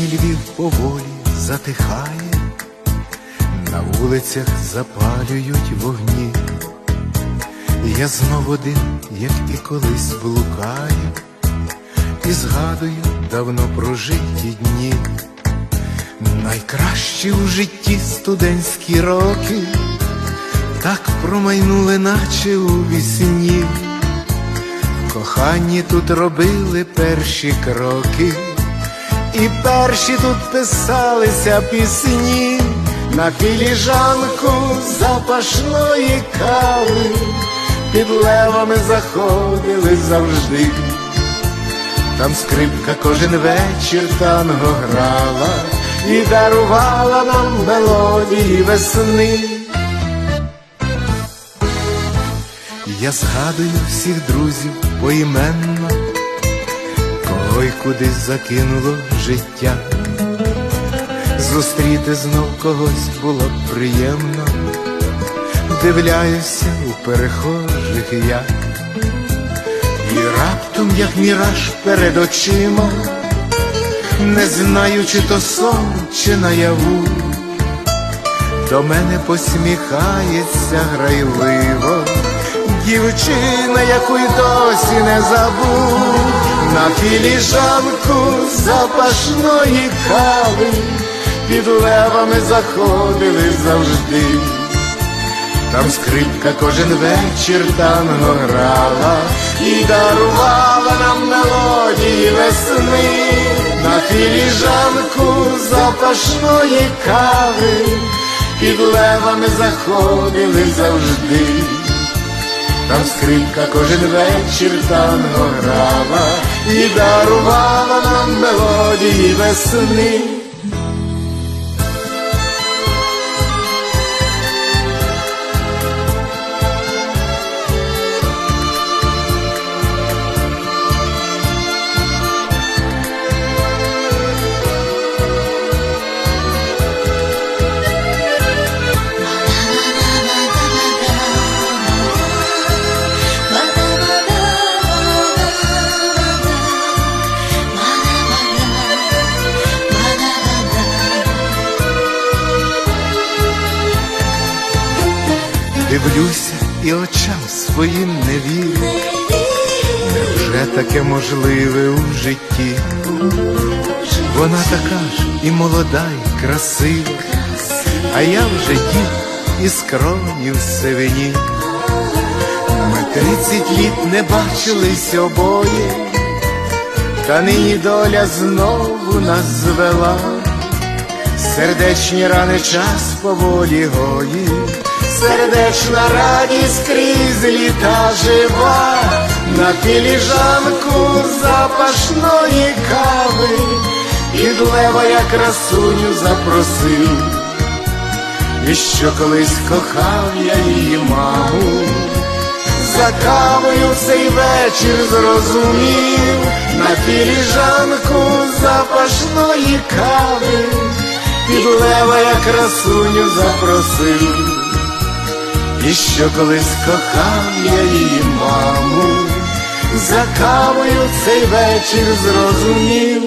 Нині Львів поволі затихає, на вулицях запалюють вогні. Я знов один, як і колись блукаю, і згадую давно прожиті дні. Найкращі у житті студентські роки, так промайнули, наче у вісні. В коханні тут робили перші кроки, і перші тут писалися пісні на філіжанку запашної кави, під левами заходили завжди. Там скрипка кожен вечір танго грала і дарувала нам мелодії весни. Я згадую всіх друзів поіменно, кого й кудись закинуло життя. Зустріти знов когось було б приємно, дивляюся у перехожих я, і раптом, як міраж перед очима, не знаю, чи то сон, чи наяву, до мене посміхається грайливо. Дівчина, яку й досі не забув, на філіжанку запашної кави, під левами заходили завжди. Там скрипка кожен вечір танго грала і дарувала нам мелодії весни, на філіжанку запашної кави, під левами заходили завжди. Там скрипка кожен вечір танго грала і дарувала нам мелодії весни. Дивлюся і очам своїм не вірю, невже таке можливе у житті? Вона така ж і молода, і красива, а я вже дід і скромні в сивині. Ми тридцять літ не бачились обоє, та нині доля знову нас звела, сердечні рани час поволі гої сердечна радість крізь літа жива, на філіжанку запашної кави, під лева я красуню запросив, і що колись кохав я її маму, за кавою цей вечір зрозумів, на філіжанку запашної кави, під лева я красуню запросив. І що колись кохав я її маму, за кавою цей вечір зрозумів,